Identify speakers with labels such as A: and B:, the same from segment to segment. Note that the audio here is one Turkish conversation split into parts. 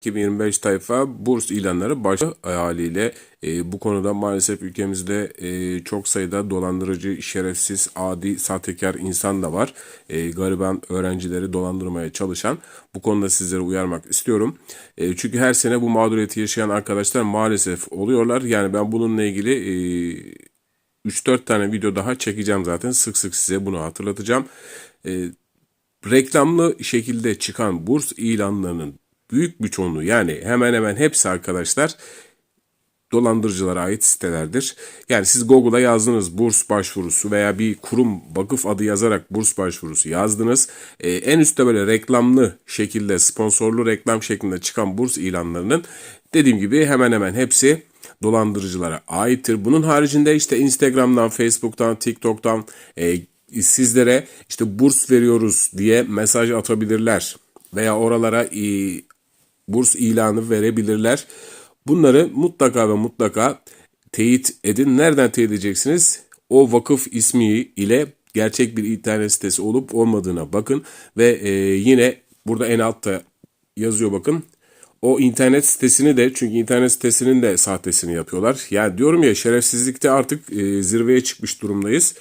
A: 2025 tayfa burs ilanları baş haliyle e, bu konuda maalesef ülkemizde e, çok sayıda dolandırıcı, şerefsiz, adi, sahtekar insan da var. E, gariban öğrencileri dolandırmaya çalışan. Bu konuda sizlere uyarmak istiyorum. E, çünkü her sene bu mağduriyeti yaşayan arkadaşlar maalesef oluyorlar. Yani ben bununla ilgili e, 3-4 tane video daha çekeceğim zaten. Sık sık size bunu hatırlatacağım. E, reklamlı şekilde çıkan burs ilanlarının büyük bir çoğunluğu yani hemen hemen hepsi arkadaşlar dolandırıcılara ait sitelerdir. Yani siz Google'a yazdınız burs başvurusu veya bir kurum vakıf adı yazarak burs başvurusu yazdınız. Ee, en üstte böyle reklamlı şekilde sponsorlu reklam şeklinde çıkan burs ilanlarının dediğim gibi hemen hemen hepsi dolandırıcılara aittir. Bunun haricinde işte Instagram'dan, Facebook'tan, TikTok'tan e, sizlere işte burs veriyoruz diye mesaj atabilirler veya oralara e, burs ilanı verebilirler. Bunları mutlaka ve mutlaka teyit edin. Nereden teyit edeceksiniz? O vakıf ismi ile gerçek bir internet sitesi olup olmadığına bakın ve e, yine burada en altta yazıyor bakın. O internet sitesini de çünkü internet sitesinin de sahtesini yapıyorlar. Yani diyorum ya şerefsizlikte artık e, zirveye çıkmış durumdayız.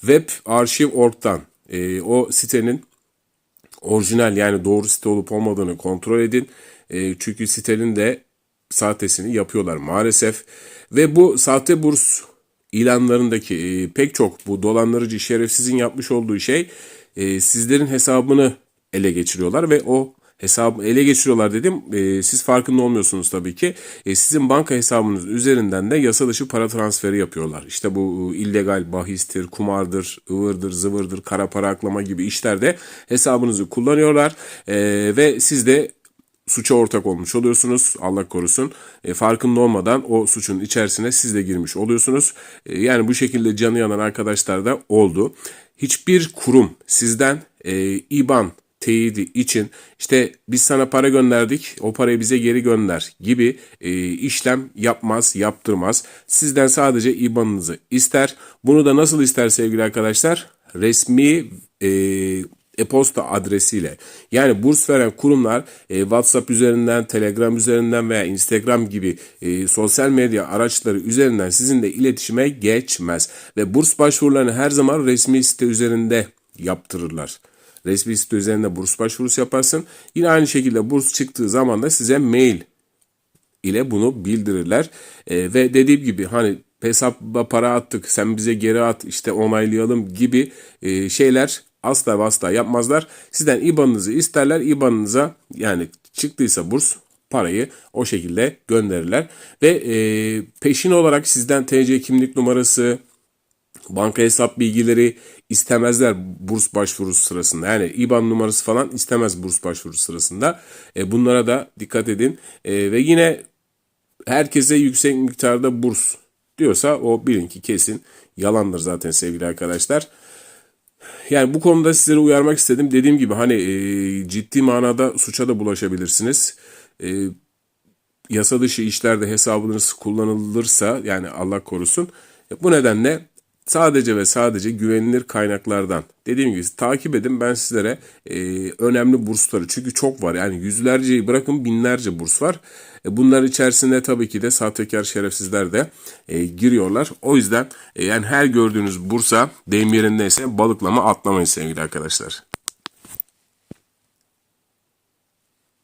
A: Web Archive.org'dan e, o sitenin orijinal yani doğru site olup olmadığını kontrol edin. E, çünkü sitenin de sahtesini yapıyorlar maalesef. Ve bu sahte burs ilanlarındaki e, pek çok bu dolandırıcı şerefsizin yapmış olduğu şey e, sizlerin hesabını ele geçiriyorlar ve o hesabı ele geçiriyorlar dedim. E, siz farkında olmuyorsunuz tabii ki. E, sizin banka hesabınız üzerinden de yasa dışı para transferi yapıyorlar. İşte bu e, illegal bahistir, kumardır, ıvırdır, zıvırdır, kara para aklama gibi işlerde hesabınızı kullanıyorlar. E, ve siz de suça ortak olmuş oluyorsunuz. Allah korusun. E, farkında olmadan o suçun içerisine siz de girmiş oluyorsunuz. E, yani bu şekilde canı yanan arkadaşlar da oldu. Hiçbir kurum sizden e, IBAN teyidi için işte biz sana para gönderdik o parayı bize geri gönder gibi e, işlem yapmaz yaptırmaz. Sizden sadece IBAN'ınızı ister. Bunu da nasıl ister sevgili arkadaşlar? Resmi e, e-posta adresiyle. Yani burs veren kurumlar e, WhatsApp üzerinden, Telegram üzerinden veya Instagram gibi e, sosyal medya araçları üzerinden sizinle iletişime geçmez. Ve burs başvurularını her zaman resmi site üzerinde yaptırırlar. Resmi site üzerinde burs başvurusu yaparsın. Yine aynı şekilde burs çıktığı zaman da size mail ile bunu bildirirler. E, ve dediğim gibi hani hesaba para attık sen bize geri at işte onaylayalım gibi e, şeyler asla ve asla yapmazlar. Sizden IBAN'ınızı isterler. IBAN'ınıza yani çıktıysa burs parayı o şekilde gönderirler. Ve e, peşin olarak sizden TC kimlik numarası, banka hesap bilgileri istemezler burs başvurusu sırasında. Yani IBAN numarası falan istemez burs başvurusu sırasında. E, bunlara da dikkat edin. E, ve yine herkese yüksek miktarda burs diyorsa o bilin ki kesin yalandır zaten sevgili arkadaşlar. Yani bu konuda sizlere uyarmak istedim. Dediğim gibi hani e, ciddi manada suça da bulaşabilirsiniz. E, yasa dışı işlerde hesabınız kullanılırsa yani Allah korusun. Bu nedenle sadece ve sadece güvenilir kaynaklardan dediğim gibi takip edin ben sizlere e, önemli bursları çünkü çok var yani yüzlerceyi bırakın binlerce burs var. E, bunlar içerisinde tabii ki de sahtekar şerefsizler de e, giriyorlar. O yüzden e, yani her gördüğünüz bursa deyim yerindeyse balıklama atlamayın sevgili arkadaşlar.